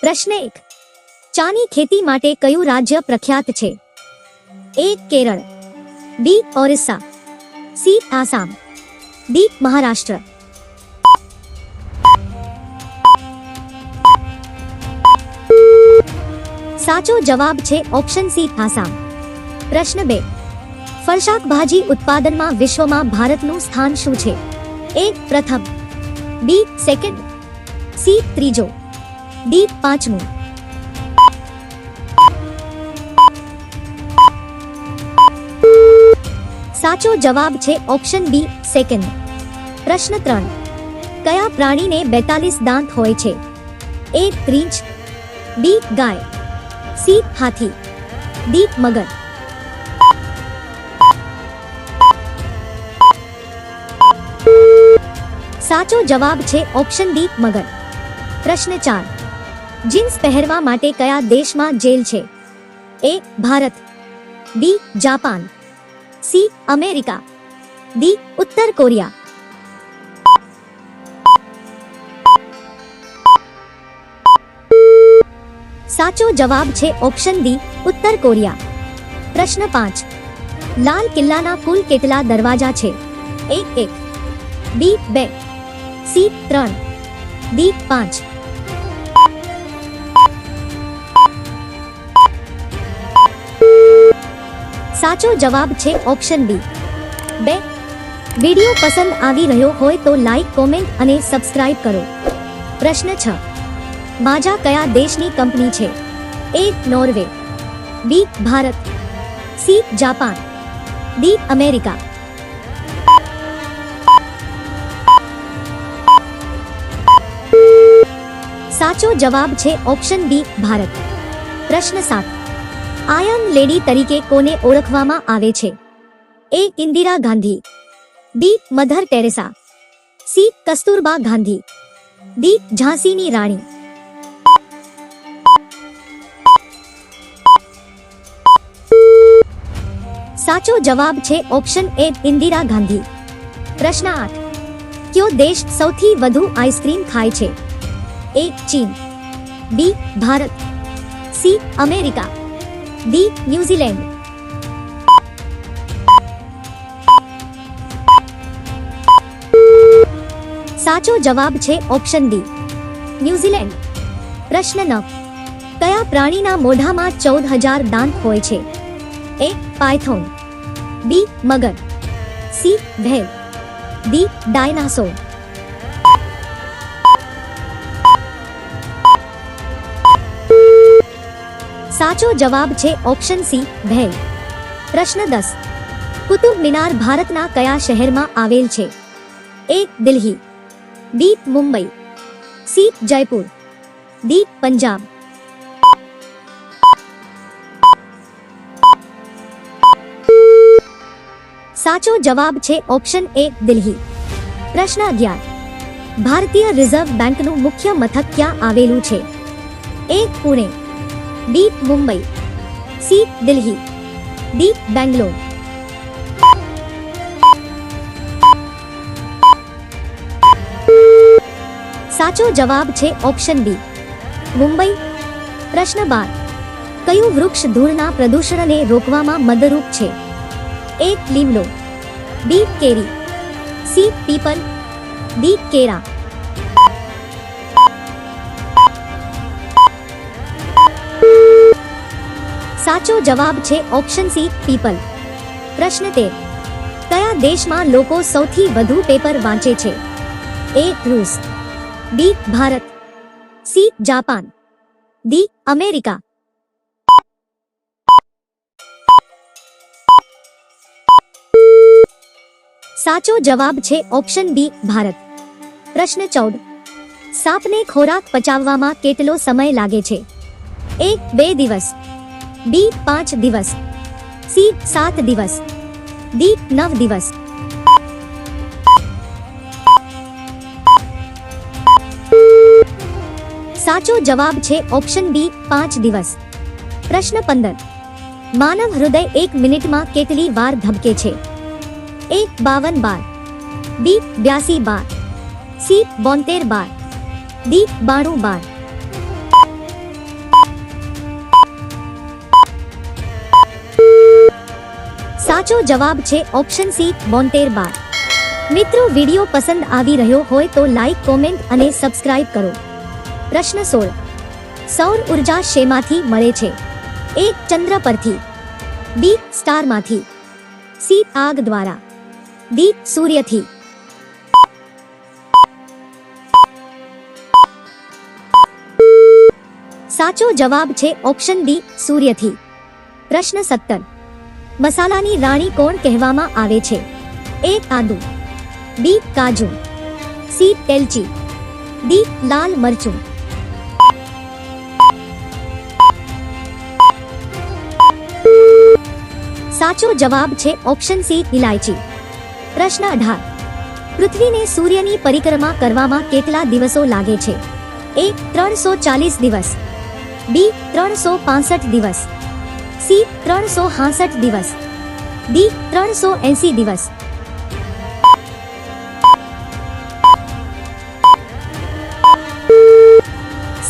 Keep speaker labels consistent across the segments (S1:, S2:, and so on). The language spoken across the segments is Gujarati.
S1: પ્રશ્ન એક. ચાની ખેતી માટે કયું રાજ્ય પ્રખ્યાત છે? A Kerala, B Orissa, C Assam, D Maharashtra. સાચો જવાબ છે ઓપ્શન સી આસામ. પ્રશ્ન બે. ફળશાકભાજી ભાજી ઉત્પાદનમાં વિશ્વમાં ભારતનું સ્થાન શું છે? એ પ્રથમ. B second. સી ત્રીજો. ડી પાંચમું સાચો જવાબ છે ઓપ્શન બી સેકન્ડ પ્રશ્ન ત્રણ. કયા પ્રાણીને બેતાલીસ દાંત હોય છે? એ ત્રીંચ બી ગાય સી હાથી ડી મગર. સાચો જવાબ છે ઓપ્શન ડી મગર. પ્રશ્ન ચાર. જીન્સ પહેરવા માટે કયા દેશમાં જેલ છે? A Bharat. B Japan. C America. D ઉત્તર કોરિયા. સાચો જવાબ છે ઓપ્શન ડી ઉત્તર કોરિયા. પ્રશ્ન પાંચ. લાલ કિલ્લાના કુલ કેટલા દરવાજા છે? એ એક. બી બે. સી ત્રણ. ડી પાંચ. સાચો જવાબ છે ઓપ્શન બી બે. વિડિયો પસંદ આવી રહ્યો હોય તો લાઈક કોમેન્ટ અને સબસ્ક્રાઇબ કરો. પ્રશ્ન છ. માજા કયા દેશની કંપની છે? A Norway. B Bharat. C Japan. D America. સાચો જવાબ છે ઓપ્શન બી ભારત. પ્રશ્ન સાત. આયર્ન લેડી તરીકે કોને ઓળખવામાં આવે છે? A Indira Gandhi. B. Mother Teresa. C. Kasturba Gandhi. D. ઝાંસીની રાણી. સાચો જવાબ છે ઓપ્શન એ ઇન્દિરા ગાંધી. પ્રશ્ન આઠ. કયો દેશ સૌથી વધુ આઈસ્ક્રીમ ખાય છે? એ ચીન. B. Bharat. C. America. D New Zealand સાચો જવાબ છે ઓપ્શન ડી ન્યુઝીલેન્ડ પ્રશ્ન નવ કયા પ્રાણીના મોઢામાં ચૌદ હજાર દાંત હોય છે? A, python. બી, મગર. સી, ભેલ. D, dinosaur. સાચો જવાબ છે ઓપ્શન સી ભેલ પ્રશ્ન દસ કુતુબ મિનાર ભારતના કયા શહેરમાં આવેલ છે A Delhi B Mumbai C Jaipur D Punjab સાચો જવાબ છે ઓપ્શન એ દિલ્હી પ્રશ્ન અગિયાર ભારતીય રિઝર્વ બેંકનું મુખ્ય મથક ક્યાં આવેલું છે A Pune B Mumbai C Delhi D Bangalore સાચો જવાબ છે ઓપ્શન બી મુંબઈ પ્રશ્ન બાર કયું વૃક્ષ ધૂળના પ્રદૂષણને રોકવામાં મદદરૂપ છે એ લીમડો બી કેરી સી પીપલ ડી કેરા સાચો જવાબ છે ઓપ્શન સી પીપલ પ્રશ્ન તેર કયા દેશમાં લોકો સૌથી વધુ પેપર વાંચે છે? A રૂસ. B Bharat. C Japan. D America. સાચો જવાબ છે ઓપ્શન બી ભારત. પ્રશ્ન ચૌદ, સાપને ખોરાક પચાવવામાં કેટલો સમય લાગે છે? એક, બે દિવસ. બી પાંચ દિવસ સી સાત દિવસ ડી નવ દિવસ સાચો જવાબ છે ઓપ્શન બી પાંચ દિવસ પ્રશ્ન પંદર માનવ હૃદય એક મિનિટમાં કેટલી વાર ધબકે છે એ બાવન બાર બી બ્યાસી બાર સી બોતેર બાર ડી બાણું બાર સાચો જવાબ છે ઓપ્શન સી બોતેર બાર. મિત્રો, વીડિયો પસંદ આવી રહ્યો હોય તો લાઈક કોમેન્ટ અને સબસ્ક્રાઇબ કરો. પ્રશ્ન સોળ. સૌર ઊર્જા શેમાંથી મળે છે? એ ચંદ્ર પરથી. બી સ્ટારમાંથી. સી આગ દ્વારા. ડી સૂર્યથી. સાચો જવાબ છે ઓપ્શન ડી સૂર્યથી. પ્રશ્ન સત્તર. મસાલાની રાણી કોણ કહેવામાં આવે છે? એ આદુ, બી કાજુ, સી તેલચી, ડી લાલ મરચું. સાચો જવાબ છે ઓપ્શન સી ઇલાયચી પ્રશ્ન અઢાર. પૃથ્વીને સૂર્યની પરિક્રમા કરવામાં કેટલા દિવસો લાગે છે? એ ત્રણસો ચાલીસ દિવસ, બી ત્રણસો પાસઠ દિવસ સી ત્રણસો હાસઠ દિવસ ડી ત્રણસો એંસી દિવસ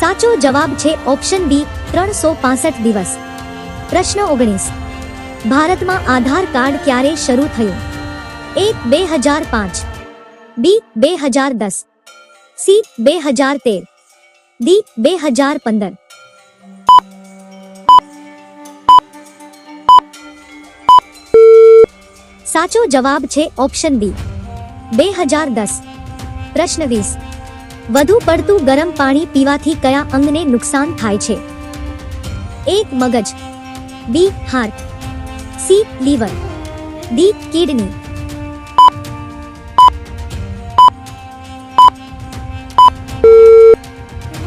S1: સાચો જવાબ છે ઓપ્શન બી ત્રણસો પાસઠ દિવસ પ્રશ્ન ઓગણીસ ભારતમાં આધાર કાર્ડ ક્યારે શરૂ થયું એક બે હજાર પાંચ બી બે હજાર દસ સી બે હજાર તેર ડી બે હજાર પંદર સાચો જવાબ છે ઓપ્શન બી. બે હજાર દસ. પ્રશ્ન વીસ. વધુ પડતું ગરમ પાણી પીવાથી કયા અંગને નુકસાન થાય છે? એક, મગજ. B, heart. C, liver. D, kidney.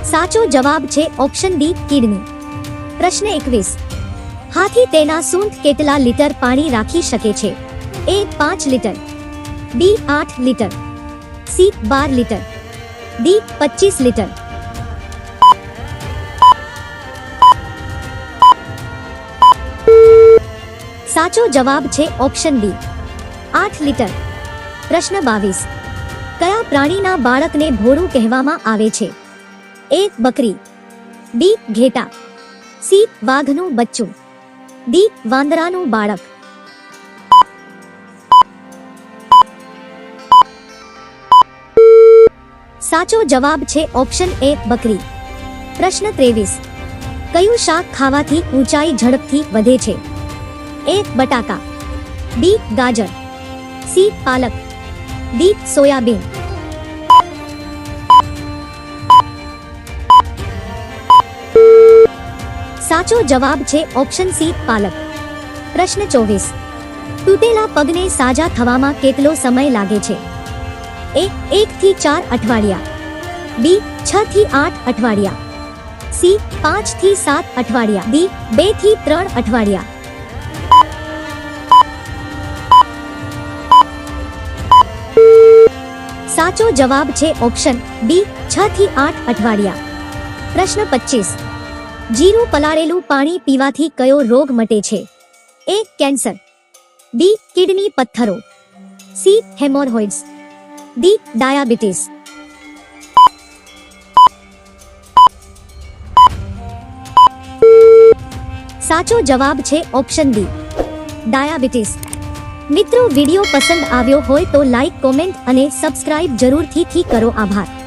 S1: સાચો જવાબ છે ઓપ્શન ડી કિડની. પ્રશ્ન એકવીસ. હાથી તેના સૂંઠ કેટલા લીટર પાણી રાખી શકે છે? એ પાંચ લીટર બી આઠ લીટર સી બાર લીટર ડી પચીસ લીટર સાચો જવાબ છે ઓપ્શન બી આઠ લીટર પ્રશ્ન બાવીસ કયા પ્રાણીના બાળકને ભોરું કહેવામાં આવે છે? એ બકરી બી ઘેટા સી વાઘનું બચ્ચું ડી વાંદરાનું બાળક સાચો જવાબ છે ઓપ્શન એ બકરી. પ્રશ્ન ત્રેવીસ. કયું શાક ખાવાથી ઊંચાઈ ઝડપથી વધે છે? એ બટાકા. બી ગાજર. સી પાલક. D soybean. સાચો જવાબ છે ઓપ્શન સી પાલક. પ્રશ્ન ચોવીસ. તૂટેલા પગને સાજા થવામાં કેટલો સમય લાગે છે? એ એક થી ચાર અઠવાડિયા. બી છ થી આઠ અઠવાડિયા. સી પાંચથી સાત અઠવાડિયા. ડી બેથી ત્રણ અઠવાડિયા. સાચો જવાબ છે ઓપ્શન બી છ થી આઠ અઠવાડિયા. પ્રશ્ન પચીસ જીરું પલાળેલું પાણી પીવાથી કયો રોગ મટે છે? A, cancer. બી, કિડની પથ્થરો. C, haemorrhoids. ડી Diabetes સાચો જવાબ છે ઓપ્શન ડી. ડાયાબિટીસ. મિત્રો, વિડિયો પસંદ આવ્યો હોય તો લાઈક, કોમેન્ટ અને સબસ્ક્રાઇબ જરૂરથી કરો આભાર.